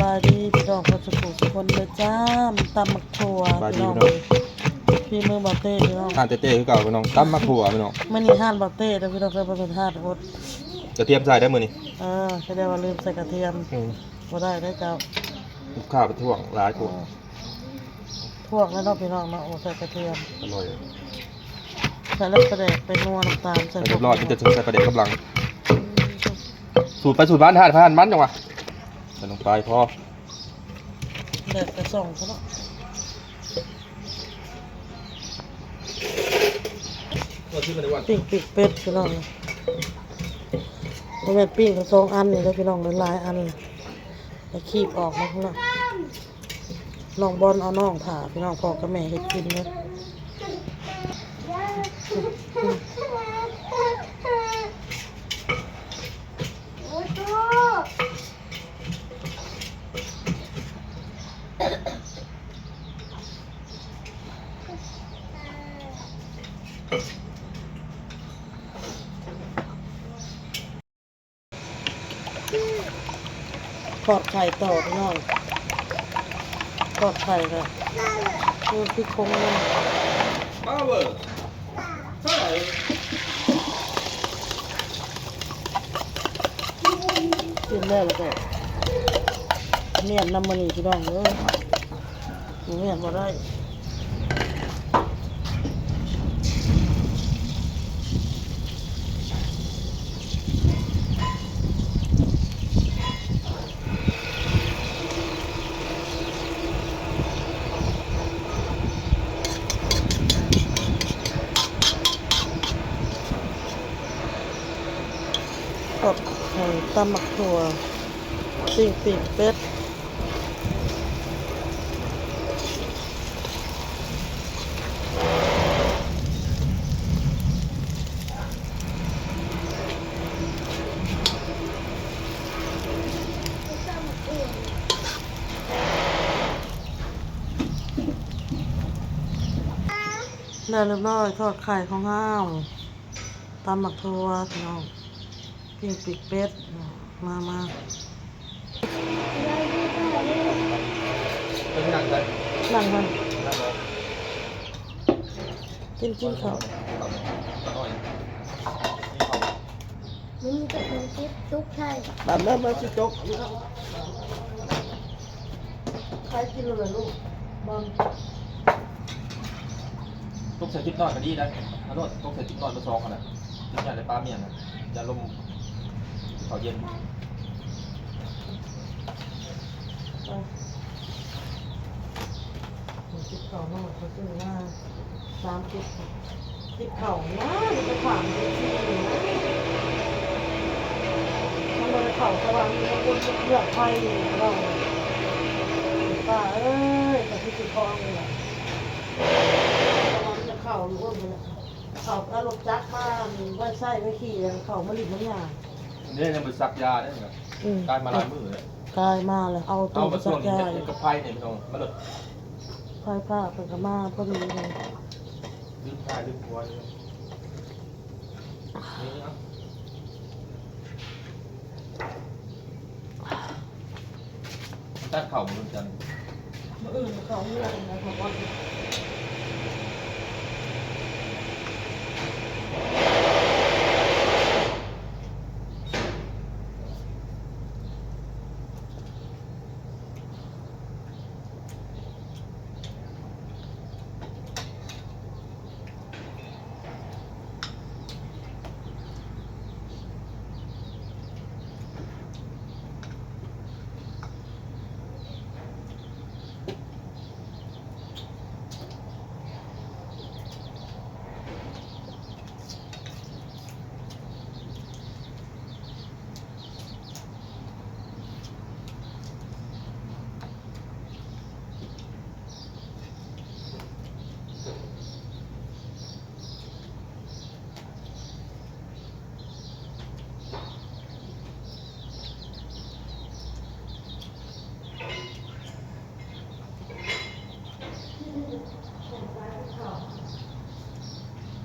บายดีพี่น้องคนสุขุสุคนเลยจ้ามันตำมักถั่วสบายดีพี่น้องพี่น้อง พี่มือบาเต้พี่น้องทานเต้ๆคือเก่าพี่น้องตั้มมะขั่วพี่น้องไม่นี่ห้านบาเต้แต่พี่น้องเคยไปเป็นห้านรถกระเทียมใส่ได้มื้อนี้เออแค่ได้ว่าลืมใส่กระเทียมอืมบ่ได้ได้เจ้าลูกค้าไปท่วงหลายเอคนอพวกแล้วเนาะพี่น้องเนาะโอ้ใส่กระเทียมอร่อยใส่แล้วกระเดกเป็นนัวน้ำตาลใส่ใส่เรียบร้อยที่จะใส่ประเด็นกำลัง สูตรไปสูตรบ้านทานผ่านมันจังวะใส่ลงไปพอเด็ดกระส่องเขาเนาะตัวที่มันได้วันปิ้งปีกเป็ดพี่น้องเลยบ่แม่นปิ้งทั้งสองอันนี่แล้วพี่น้องเลยหลายอันเลยแล้วคีบออกมาข้างนอกน้องบอลเอาน้องถ่าพี่น้องพ่อกับแม่เฮ็ดกินเนาะ ทอดไข่ต่อพี่น้องทอดไข่ค่ะดูพี่คงมันบ้าเวอร์เท่าไหร่กินได้แล้วก็เมียนน้ำมันนี่พี่น้องเลยเมียนมาได้ทอดไข่ ตำหมักถั่วปิ้งปิ้งเป็ดได้เรียบร้อยทอดไข่ของห้าวตำหมักทัวพี่น้องปิ้งปีกเป็ด มามาเป็นหนังใจนั่งมันหนังเลยกินกินข้าวอร่อยมึงจะเป็นคลิปทุกใช่แบบเริ่มมาจิจกใครกินเลยลูกบอลต้องใส่จิ๊บน้อยก็ดีนะขอโทษต้องใส่จิ๊บน้อยมาซองกันนะจิ๊บใหญ่ในปลาเมียนนะอย่าลมเขาเย็นจิบเข่าหน่อยเขาซื้อมาสามจิบจิบเข่านะมันจะผ่านไปที่นี่นะมันเลยเข่าสว่างมีคนเลือกไฟเราป้าเอ้ยแต่ที่จิบคองเลยล่ะมันจะเข่าหรือว่ามันเข่าแล้วรถจักมาไว้ไส้ไว้ขี่เข่ามาหลิบมันอย่าง นี่ยังเป็นซักยาได้ไหมอืมกลายมาลายมือเลยกลายมาเลยเอาเอาตู้มาสัส่วกนนี้ยายเป็นกระไพ่เนี่ยพี่น้องมาเลยไฟผ้าเป็นกระมาพอดีเลยลืมพายลืมหัวเลยนี่เนาะตัดเข่าเหมือนกันมื่ออื่นเขาเรื่องนะผมว่า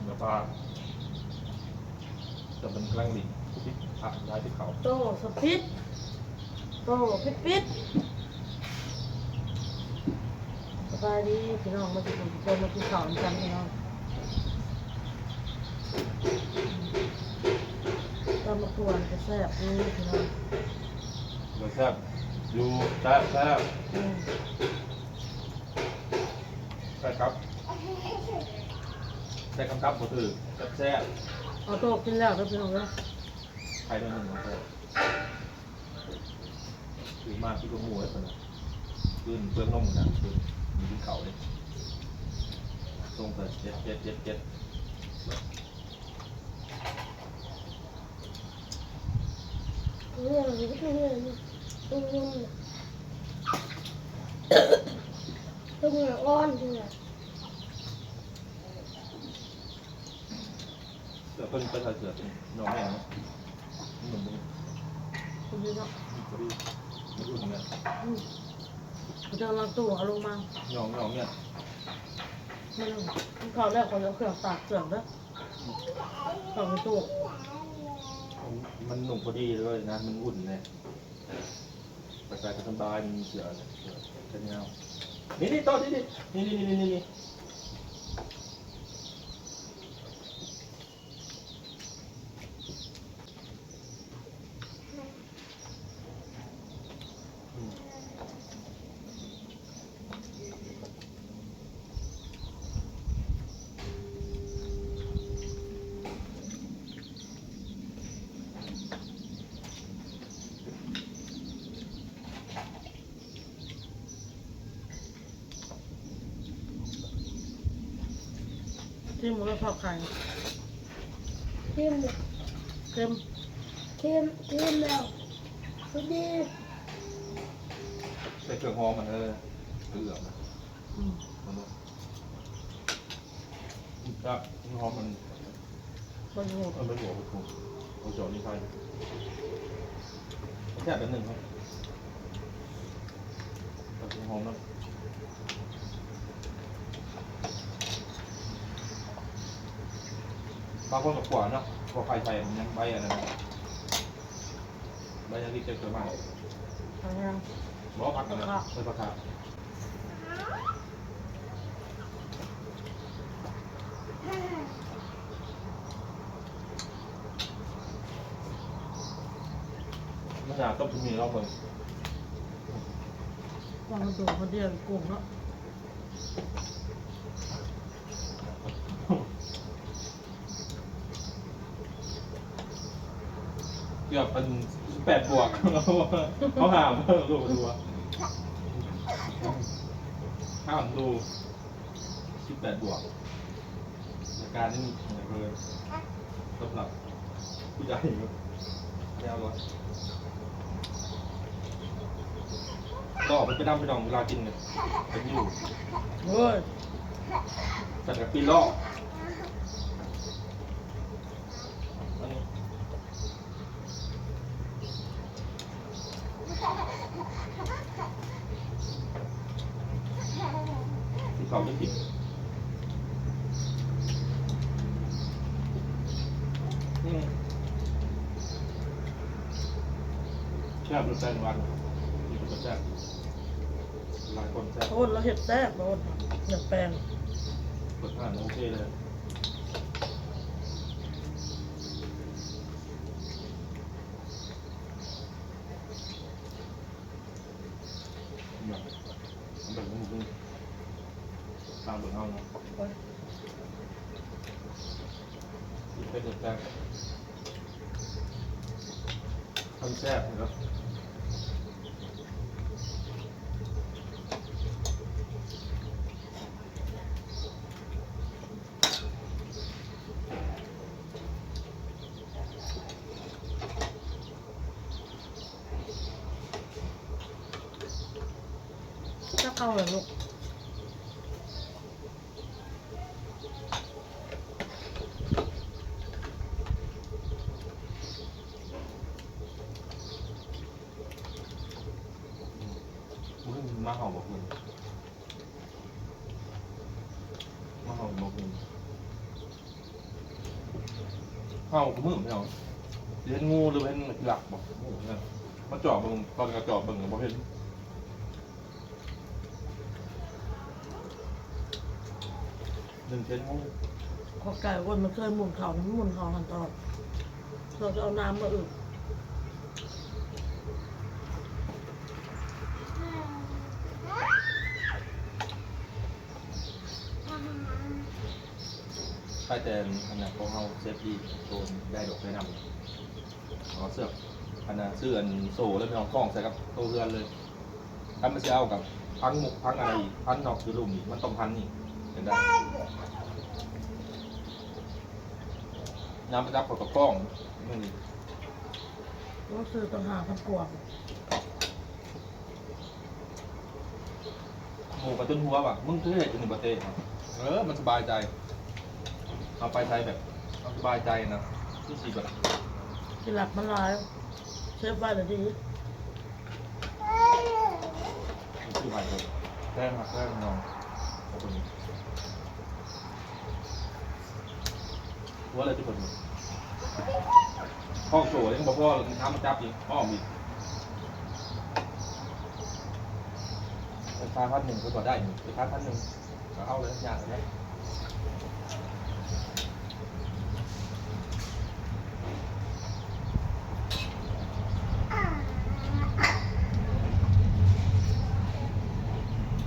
แล้วก็จะเป็นกลาง ดินที่ผักย้ายที่เขาโตสปิดโตปิดปิดบายดีพี่น้องมากินเจอมากินข้าวกันพี่น้องตำมะกวนจะแซ่บนี่พี่น้องรสแซ่บอยู่แซ่บแซ่บอืมใช่ครับใช่คำครับก็คือแซ่บแซ่บเอาโต๊ะกินแล้วเด้อพี่น้องเด้อใครได้หนึ่งนะครับ คือมากที่ก็หัวเลยนะขึ้นเปลืองนมนะขึ้นมีที่เขาเลยตรงแต่เจ็ดเจ็ดเจ็ดเจ็ดเรื่องนี้ก็เรื่องนี้ตุ้งนุ่มตุ้งอ่อนด้วยเสือเป็นเป็นอะไรเสือเป็นน้องแม่เนาะนี่เหมือนมึงคุณพี่น้องพอดีไม่รู้เหมื อนกันอืมเดี๋ยวเราตู้เอาลงมาน้องน้องเนี่ยไม่ต้องกินข้าวแล้วคนเอาเครื่องตากเครื่องเด้อเข้าในตู้มันหนุ่มพอดีเลยนะ มันอุ่นเลยไปไกลก็สบายมีเสือเสือแค่นี้เอานี่นี่โต๊ะนี่นี่นี่นี่นี่นี่ ที่หมูแล้วทอดไข่เข้มเค็มเข้มเข้มแล้วพอดีใส่เครื่องหอมมันเออเกลือนะอืมมันเนอะครับเครื่องหอมมันบนหัวมันไม่หัวผมผมจอนี่ไฟแค่เป็นหนึ่งครับเครื่องหอมนะ บางคนกับขวานเนาะพอไฟใส่มันยังใบอะไรนะใบยังรีบเจอเกิดมากทางยังร้อพักกันนะใส่ปลาคาไม่อยากต้มชิ้นนี้รอบเลยวางกระดูกคนเดียวกุ้งเนาะ เกือบเป็นแปดบวกเขาหามดูดูอะห้ามดูสิบแปดบวกอาการนี่เหนื่อยเลยสำหรับผู้ใหญ่ครับไม่เอาเลยก็ออกไปไปดำไปดองเวลากินเนี่ยเป็นอยู่เฮ้ยแต่กับปีลอกอันนี้ ที่เขาไม่ผิดอืมแซ่บรสแซ่บวันนี่เป็นรสแซ่บหลายคนแซ่บโอ้นเราเห็ดแซ่บโอ้นอยากแปลงรสชาติโอเคเลยแบบแบบนี้มึงตามเบิ่งเอาเนาะ โอ้ย เป็นรสแซ่บทำแซ่บนะครับ พี่น้เห็นงูหรือเห็นหลักบอกมาจอบเบงตอนกระจอบเบิ่งเห็นหนึ่งเช่นงูขอไก่วนมันเคยหมุนเขามันหมุนเขาหันตลอดเราจะเอาน้ำมาอึด แต่อันนั้นของเขาเซฟดีโดนได้ดอกได้นำเอาเสื้ออันนั้นเสื้ออันโซ่แล้วไปเอากล้องใส่กับตัวเรือนเลยถ้ามันจะเอากับพังหมุกพังอะไรอีกพันนอกคือลุมอีกมันต้องพันนี่เห็นได้น้ำประจับกับกล้องไม่มีก็ซื้อต่างหากกันกวางหมูกระตุ้นหัวว่ะมึงคือเหตุจนถึงประเทศเออมันสบายใจ เอาไปใช้แบบเอาสบายใจนะที่สีแบบที่หลักมันหลายเชฟบ้านเลยดีคือไปเลยแกล้งหักแกล้งนอนขอบคุณหัวอะไรที่คนห้องโซ่ยังบอกพ่อทำมาจับอีกอ้อมอีกราคาพันหนึ่งก็ต่อได้หนึ่งราคาพันหนึ่งก็เอาเลยอย่างนี้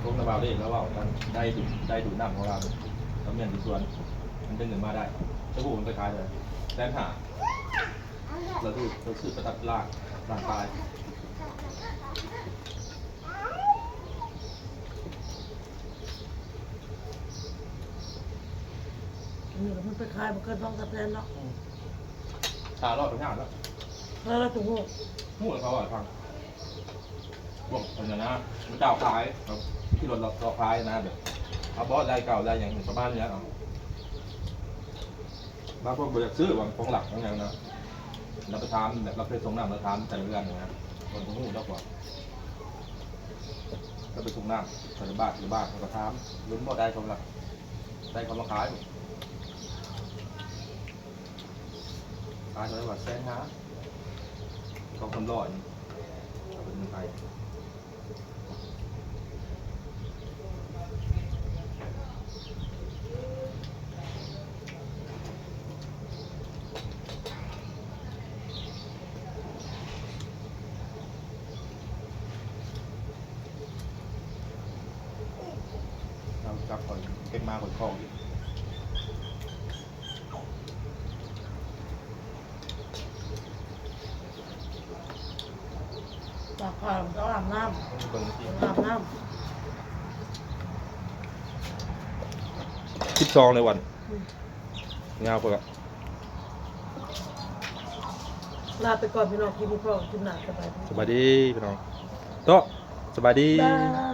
พวกนาบาวเด็กแล้วว่ากัน ได้ดูได้ดูน้ำของเราแล้วเมียนดูส่วน มันเป็นเงินมาได้ถ้าพูดมันไปขายเลยแสนหาเราดูเราซื้อประทับล่างร่างกายนี่ก็มันไปขายมันเกินต้องกระแทนเนาะชาลอดไปหน้าแล้วแล้วเราถึงหูหมู่เขาอะทางบอกคนนะนะมันเจ้าขายครับ ที่รถเราเราขายนะแบบเอาบอสได้เก่าได้อย่างประมาณเนี้ยเอาบางคนบริษัทซื้อบางของหลักบางอย่างนะเราไปทำแบบเราเคยส่งน้ำเราทำแต่เรื่องนะคนของหูเรากว่าก็ไปส่งน้ำใส่บ้านหรือบ้านเราก็ทำลุ้นบ่ได้ของหลักได้เขามาขายขายเท่าไหร่ว่าแสนห้าเขาคำร้อยเอาเป็นเมืองไทยเราจับก่อนเก็บมาก่อนคลองอีก ตากผ้ามันก็อาบน้เบิ่งที่ำอาบน้สิบสองในวันงาเปล่าำลาไปก่อนพี่น้องกินพี่พ่อกินหนักสบายดี สบายดีพี่น้องโต๊ะสบายดี บาย